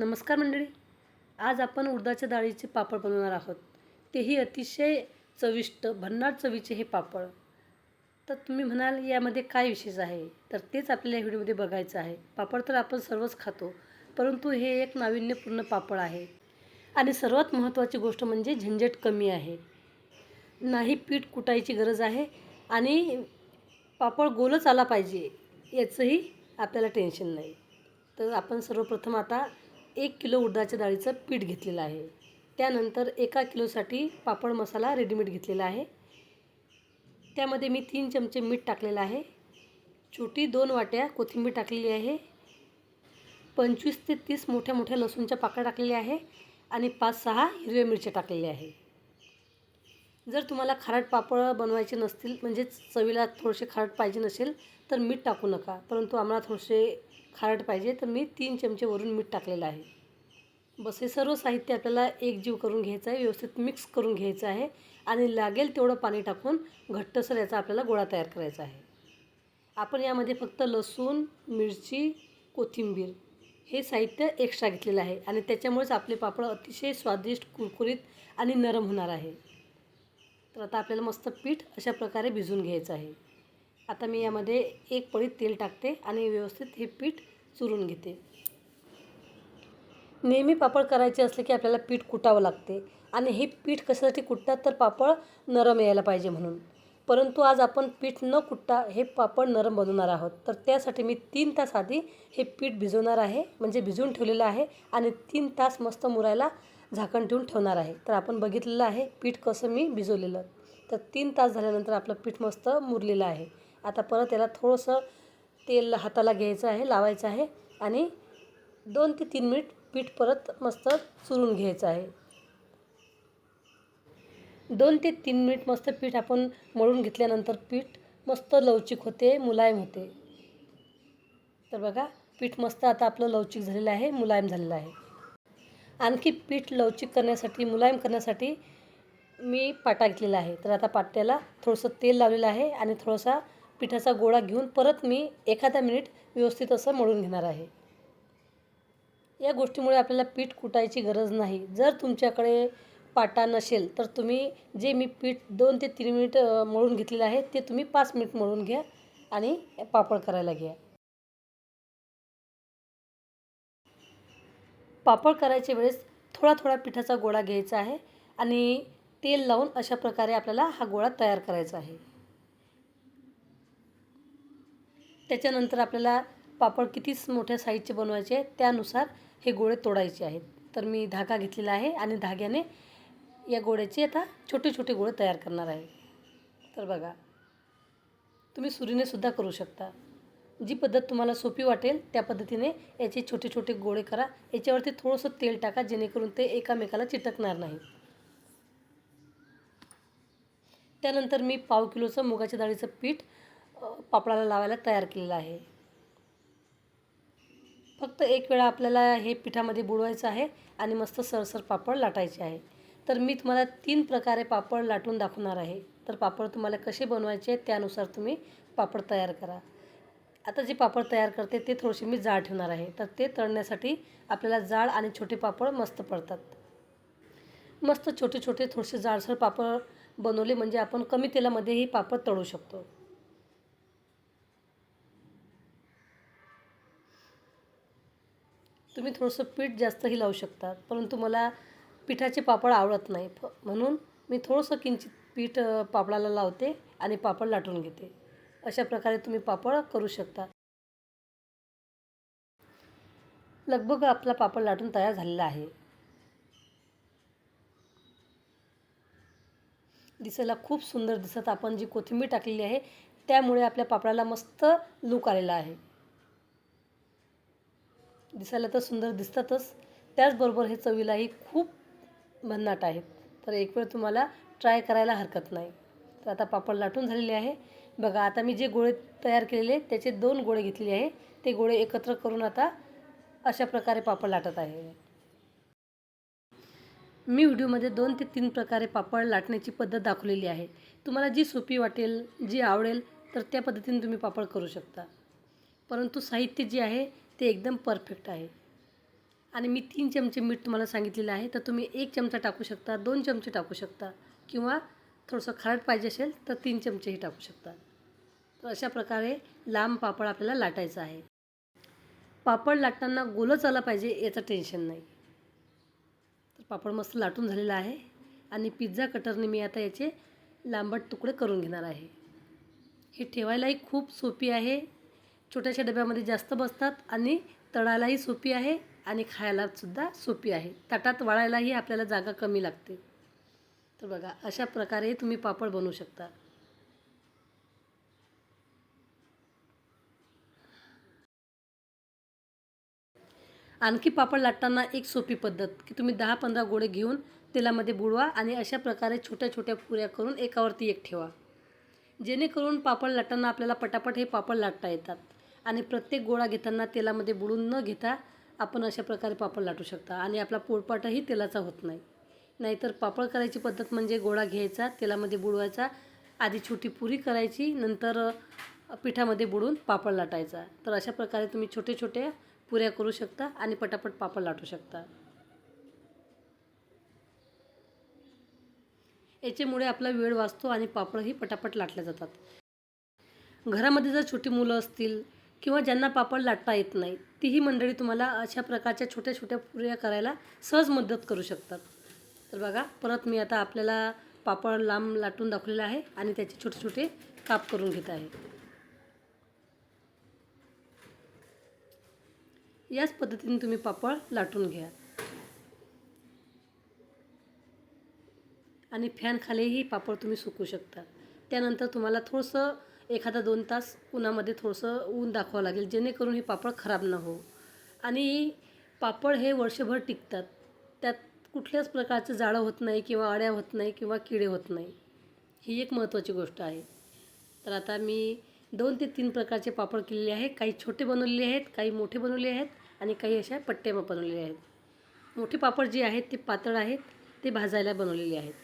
नमस्कार मंडळी. आज आपण उडदाच्या डाळीचे पापड बनवणार आहोत. तेही अतिशय चविष्ट भन्नाट चवीचे हे पापड. तर तुम्ही म्हणाल यामध्ये काय विशेष आहे? तर तेच आपल्याला या व्हिडिओमध्ये बघायचं आहे. पापड तर आपण सर्वच खातो परंतु हे एक नाविन्यपूर्ण पापड आहे. आणि सर्वात महत्त्वाची गोष्ट म्हणजे झंझट कमी आहे. नाही पीठ कुटायची गरज आहे आणि पापड गोलच आला पाहिजे याचंही आपल्याला टेन्शन नाही. तर आपण सर्वप्रथम आता एक किलो उडदाच्या डाळीचं पीठ घेतलेलं आहे. त्यानंतर एका किलोसाठी पापड मसाला रेडीमेड घेतलेला आहे. त्यामध्ये मी तीन चमचे मीठ टाकलेलं आहे. छोटी दोन वाट्या कोथिंबीर टाकलेली आहे. पंचवीस ते तीस मोठ्या मोठ्या लसूणच्या पाकळ्या टाकलेल्या आहे आणि पाच सहा हिरव्या मिरच्या टाकलेल्या आहे. जर तुम्हाला खारट पापड बनवायचे नसतील म्हणजे चवीला थोडेसे खारट पाहिजे नसेल तर मीठ टाकू नका. परंतु आम्हाला थोडेसे खारट पाहिजे तर मी तीन चमचे वरून मीठ टाकलेलं आहे. बस हे सर्व साहित्य आपल्याला एकजीव करून घ्यायचं आहे व्यवस्थित मिक्स करून घ्यायचं आहे आणि लागेल तेवढं पाणी टाकून घट्टसर याचा आपल्याला गोळा तयार करायचा आहे. आपण यामध्ये फक्त लसूण मिरची कोथिंबीर हे साहित्य एक्स्ट्रा घेतलेलं आहे आणि त्याच्यामुळेच आपले पापड अतिशय स्वादिष्ट कुरकुरीत आणि नरम होणार आहे. तर आता आपल्याला मस्त पीठ अशा प्रकारे भिजवून घ्यायचं आहे. आता मी यामध्ये एक पळीत तेल टाकते आणि व्यवस्थित हे पीठ चुरून घेते. नेहमी पापड करायचे असले की आपल्याला पीठ कुटावं लागते आणि हे पीठ कशासाठी कुटतात तर पापड नरम यायला पाहिजे म्हणून. परंतु आज आपण पीठ न कुटता हे पापड नरम बनवणार आहोत. तर त्यासाठी मी तीन तास आधी हे पीठ भिजवणार आहे म्हणजे भिजवून ठेवलेलं आहे आणि तीन तास मस्त मुरायला झाकण ठेवून ठेवणार आहे. तर आपण बघितलेलं आहे पीठ कसं मी भिजवलेलं. तर तीन तास झाल्यानंतर आपलं पीठ मस्त मुरलेलं आहे. आता परत याला थोडंसं तेल हाताला घ्यायचं आहे लावायचं आहे आणि दोन ते तीन मिनिट पीठ परत मस्त चुरून घ्यायचं आहे. दोन ते तीन मिनिट मस्त पीठ आपण मळून घेतल्यानंतर पीठ मस्त लवचिक होते मुलायम होते. तर बघा पीठ मस्त आता आपलं लवचिक झालेलं आहे मुलायम झालेलं आहे. आणखी पीठ लवचिक करण्यासाठी मुलायम करण्यासाठी मी पाटा घेतलेला आहे. तर आता पाट्याला थोडंसं तेल लावलेलं आहे आणि थोडासा पिठाचा गोळा घेऊन परत मी एखादा मिनिट व्यवस्थित असं मळून घेणार आहे. या गोष्टीमुळे आपल्याला पीठ कुटायची गरज नाही. जर तुमच्याकडे पाटा नसेल तर तुम्ही जे मी पीठ दोन ते तीन मिनिट मळून घेतलेलं आहे ते तुम्ही पाच मिनिट मळून घ्या आणि पापड करायला घ्या. पापड करायच्या वेळेस थोडा थोडा पिठाचा गोळा घ्यायचा आहे आणि तेल लावून अशा प्रकारे आपल्याला हा गोळा तयार करायचा आहे. त्याच्यानंतर आपल्याला पापड किती मोठ्या साईजचे बनवायचे आहे त्यानुसार हे गोळे तोडायचे आहेत. तर मी धागा घेतलेला आहे आणि धाग्याने या गोळ्याचे आता छोटे छोटे गोळे तयार करणार आहे. तर बघा तुम्ही सुरीने सुद्धा करू शकता. जी पद्धत तुम्हाला सोपी वाटेल त्या पद्धतीने याचे छोटे छोटे गोळे करा. याच्यावरती थोडंसं तेल टाका जेणेकरून ते एकामेकाला चिटकणार नाही. त्यानंतर मी पाव किलोचं मुगाच्या डाळीचं पीठ पापडाला लावायला तयार केलेलं आहे. फक्त एक वेळा आपल्याला हे पिठामध्ये बुडवायचं आहे आणि मस्त सरसर पापड लाटायचे आहे. तर मी तुम्हाला तीन प्रकारे पापड लाटून दाखवणार आहे. तर पापड तुम्हाला कसे बनवायचे त्यानुसार तुम्ही पापड तयार करा. आता जे पापड तयार करते ते थोडेसे मी जाड ठेवणार आहे. तर ते तळण्यासाठी आपल्याला जाड आणि छोटे पापड मस्त पडतात. मस्त छोटे छोटे थोडेसे जाडसर पापड बनवले म्हणजे आपण कमी तेलामध्येही पापड तळू शकतो. तुम्ही थोडंसं पीठ जास्तही लावू शकता परंतु मला पिठाचे पापड आवडत नाही. फ म्हणून मी थोडंसं किंचित पीठ पापडाला लावते आणि पापड लाटून घेते. अशा प्रकारे तुम्ही पापड करू शकता. लगभग आपला पापड लाटून तयार झालेला आहे. दिसायला खूप सुंदर दिसत आपण जी कोथिंबीर टाकलेली आहे त्यामुळे आपल्या पापडाला मस्त लूक आलेला आहे. दिसायला तर सुंदर दिसतातच. त्याचबरोबर हे चवीलाही खूप भन्नाट आहेत तर एक वेळ तुम्हाला ट्राय करायला हरकत नाही. तर आता पापड लाटून झालेले आहे. बघा आता मी जे गोळे तयार केलेले त्याचे दोन गोळे घेतलेले आहे. ते गोळे एकत्र करून आता अशा प्रकारे पापड लाटत आहे. मी व्हिडिओमध्ये दोन ते तीन प्रकारे पापड लाटण्याची पद्धत दाखवलेली आहे. तुम्हाला जी सोपी वाटेल जी आवडेल तर त्या पद्धतीने तुम्ही पापड करू शकता. परंतु साहित्य जे आहे ते एकदम परफेक्ट आहे. आणि मी तीन चमचे मीठ तुम्हाला सांगितलेलं आहे तर तुम्ही एक चमचा टाकू शकता दोन चमचे टाकू शकता किंवा थोडंसं खारट पाहिजे असेल तर तीन चमचेही टाकू शकता. तर अशा प्रकारे लांब पापड आपल्याला लाटायचा आहे. पापड लाटताना गोलच आला पाहिजे याचं टेन्शन नाही. तर पापड मस्त लाटून झालेला आहे. आणि पिझ्झा कटरने मी आता याचे लांबट तुकडे करून घेणार आहे. हे ठेवायलाही खूप सोपी आहे. छोट्याशा डब्यामध्ये जास्त बसतात आणि तळायलाही सोपी आहे आणि खायलासुद्धा सोपी आहे. ताटात वाळायलाही आपल्याला जागा कमी लागते. तर बघा अशा प्रकारे तुम्ही पापड बनवू शकता. आणखी पापड लाटताना एक सोपी पद्धत की तुम्ही दहा पंधरा गोळे घेऊन तेलामध्ये बुडवा आणि अशा प्रकारे छोट्या छोट्या पुऱ्या करून एकावरती एक ठेवा. जेणेकरून पापड लाटताना आपल्याला पटापट हे पापड लाटता येतात. आणि प्रत्येक गोळा घेताना तेलामध्ये बुडून न घेता आपण अशा प्रकारे पापड लाटू शकता. आणि आपला पोळपाटही तेलाचा होत नाही. नाहीतर पापड करायची पद्धत म्हणजे गोळा घ्यायचा तेलामध्ये बुडवायचा आधी छोटी पुरी करायची नंतर पिठामध्ये बुडून पापड लाटायचा. तर अशा प्रकारे तुम्ही छोटे छोटे पुऱ्या करू शकता आणि पटापट पापड लाटू शकता. याच्यामुळे आपला वेळ वाचतो आणि पापडही पटापट लाटले जातात. घरामध्ये जर छोटी मुलं असतील किंवा ज्यांना पापड लाटता येत नाही तीही मंडळी तुम्हाला अशा प्रकारच्या छोट्या छोट्या पुऱ्या करायला सहज मदत करू शकतात. तर बघा परत मी आता आपल्याला पापड लांब लाटून दाखवलेला आहे आणि त्याचे छोटे छोटे काप करून घेत आहे. याच पद्धतीने तुम्ही पापड लाटून घ्या. आणि फॅनखालीही पापड तुम्ही सुकू शकता. त्यानंतर तुम्हाला थोडंसं एखादा दोन तास उन्हामध्ये थोडंसं ऊन दाखवावं लागेल जेणेकरून हे पापड खराब न हो आणि पापड हे वर्षभर टिकतात. त्यात कुठल्याच प्रकारचं जाळं होत नाही किंवा अळ्या होत नाही किंवा किडे होत नाही. ही एक महत्त्वाची गोष्ट आहे. तर आता मी दोन ते तीन प्रकारचे पापड केलेले आहे काही छोटे बनवलेले आहेत काही मोठे बनवले आहेत आणि काही अशा पट्ट्या बनवलेल्या आहेत. मोठे पापड जे आहेत ते पातळ आहेत ते भाजायला बनवलेले आहेत.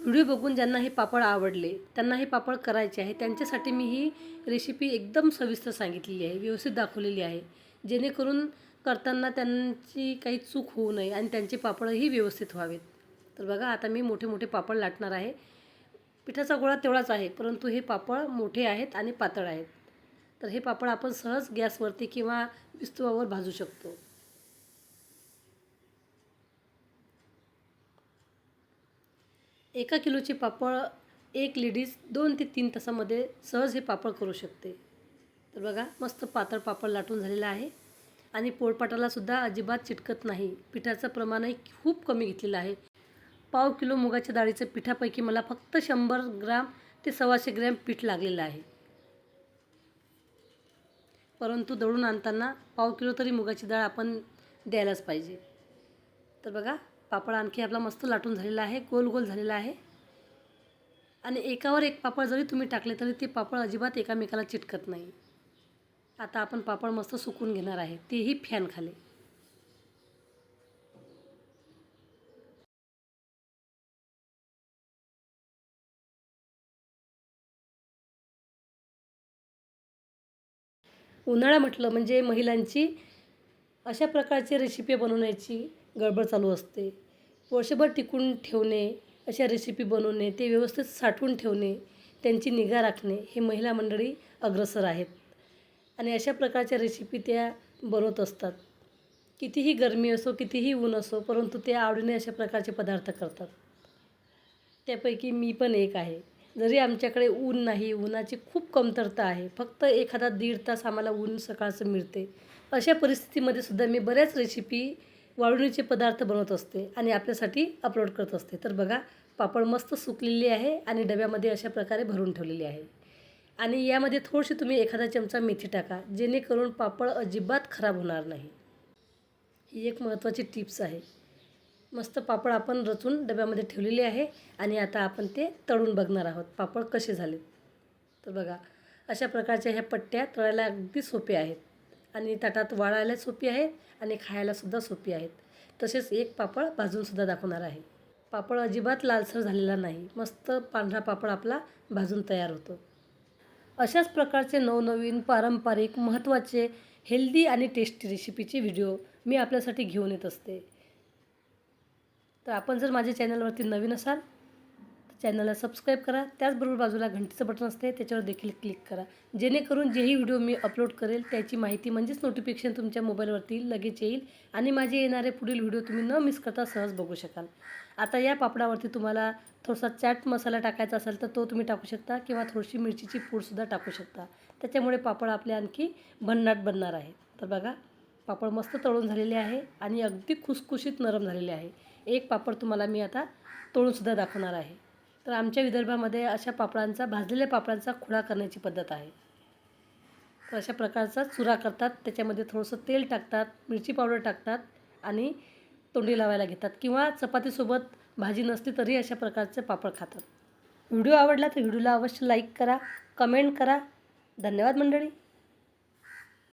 व्हिडिओ बघून ज्यांना हे पापड आवडले त्यांना हे पापड करायचे आहे त्यांच्यासाठी मी ही रेसिपी एकदम सविस्तर सांगितलेली आहे व्यवस्थित दाखवलेली आहे. जेणेकरून करताना त्यांची काही चूक होऊ नये आणि त्यांचे पापडही व्यवस्थित व्हावेत. तर बघा आता मी मोठे मोठे पापड लाटणार आहे. पिठाचा गोळा तेवढाच आहे परंतु हे पापड मोठे आहेत आणि पातळ आहेत. तर हे पापड आपण सहज गॅसवरती किंवा विस्तवावर भाजू शकतो. एका किलोचे पापड एक लेडीज दोन ते तीन तासामध्ये सहज हे पापड करू शकते. तर बघा मस्त पातळ पापड लाटून झालेला आहे. आणि पोळपाटालासुद्धा अजिबात चिटकत नाही. पिठाचं प्रमाणही खूप कमी घेतलेलं आहे. पाव किलो मुगाच्या डाळीचं पिठापैकी मला फक्त शंभर ग्राम ते सव्वाशे ग्रॅम पीठ लागलेलं आहे. परंतु दळून आणताना पाव किलो तरी मुगाची डाळ आपण द्यायलाच पाहिजे. तर बघा पापड आणखी आपला मस्त लाटून झालेला आहे गोल गोल झालेला आहे. आणि एकावर एक पापड जरी तुम्ही टाकले तरी ते पापड अजिबात एकामेकाला चिटकत नाही. आता आपण पापड मस्त सुकून घेणार आहे तेही फॅन खाली. उन्हाळा म्हटलं म्हणजे महिलांची अशा प्रकारची रेसिपी बनवण्याची गडबड चालू असते. वर्षभर टिकून ठेवणे अशा रेसिपी बनवणे ते व्यवस्थित साठवून ठेवणे त्यांची निगा राखणे हे महिला मंडळी अग्रसर आहेत. आणि अशा प्रकारच्या रेसिपी त्या बनवत असतात. कितीही गरमी असो कितीही ऊन असो परंतु ते आवडीने अशा प्रकारचे पदार्थ करतात. त्यापैकी मी पण एक आहे. जरी आमच्याकडे ऊन नाही ऊनाची खूप कमतरता आहे फक्त एखादा दीड तास आम्हाला ऊन सकाळचं मिळते. अशा परिस्थितीमध्ये सुद्धा मी बऱ्याच रेसिपी वाळणीचे पदार्थ बनवत असते आणि आपल्यासाठी अपलोड करत असते. तर बघा पापड मस्त सुकलेली आहे आणि डब्यामध्ये अशा प्रकारे भरून ठेवलेली आहे. आणि यामध्ये थोडीशी तुम्ही एखादा चमचा मेथी टाका जेणेकरून पापड अजिबात खराब होणार नाही. ही एक महत्त्वाची टिप्स आहे. मस्त पापड आपण रचून डब्यामध्ये ठेवलेले आहे आणि आता आपण ते तळून बघणार आहोत पापड कसे झाले तर बघा अशा प्रकारच्या ह्या पट्ट्या तळायला अगदी सोप्या आहेत. आणि ताटात वाळायला सोपी आहेत आणि खायलासुद्धा सोपी आहेत. तसेच एक पापड भाजूनसुद्धा दाखवणार आहे. पापड अजिबात लालसर झालेला नाही. मस्त पांढरा पापड आपला भाजून तयार होतो. अशाच प्रकारचे नवनवीन पारंपरिक महत्त्वाचे हेल्दी आणि टेस्टी रेसिपीचे व्हिडिओ मी आपल्यासाठी घेऊन येत असते. तर आपण जर माझ्या चॅनलवरती नवीन असाल चॅनलला सबस्क्राईब करा. त्याचबरोबर बाजूला घंटीचं बटन असते त्याच्यावर देखील क्लिक करा. जेणेकरून जेही व्हिडिओ मी अपलोड करेल त्याची माहिती म्हणजेच नोटिफिकेशन तुमच्या मोबाईलवरती लगेच येईल आणि माझे येणारे पुढील व्हिडिओ तुम्ही न मिस करता सहज बघू शकाल. आता या पापडावरती तुम्हाला थोडासा चाट मसाला टाकायचा असेल तर तो तुम्ही टाकू शकता किंवा थोडीशी मिरचीची पूडसुद्धा टाकू शकता. त्याच्यामुळे पापड आपले आणखी भन्नाट बनणार आहे. तर बघा पापड मस्त तळून झालेले आहे आणि अगदी खुसखुशीत नरम झालेले आहे. एक पापड तुम्हाला मी आता तळूनसुद्धा दाखवणार आहे. तर आमच्या विदर्भामध्ये अशा पापडांचा भाजलेल्या पापडांचा खुळा करण्याची पद्धत आहे. तर अशा प्रकारचा चुरा करतात. त्याच्यामध्ये थोडंसं तेल टाकतात मिरची पावडर टाकतात आणि तोंडी लावायला घेतात किंवा चपातीसोबत भाजी नसली तरी अशा प्रकारचे पापड खातात. व्हिडिओ आवडला तर व्हिडिओला अवश्य लाईक करा कमेंट करा. धन्यवाद मंडळी.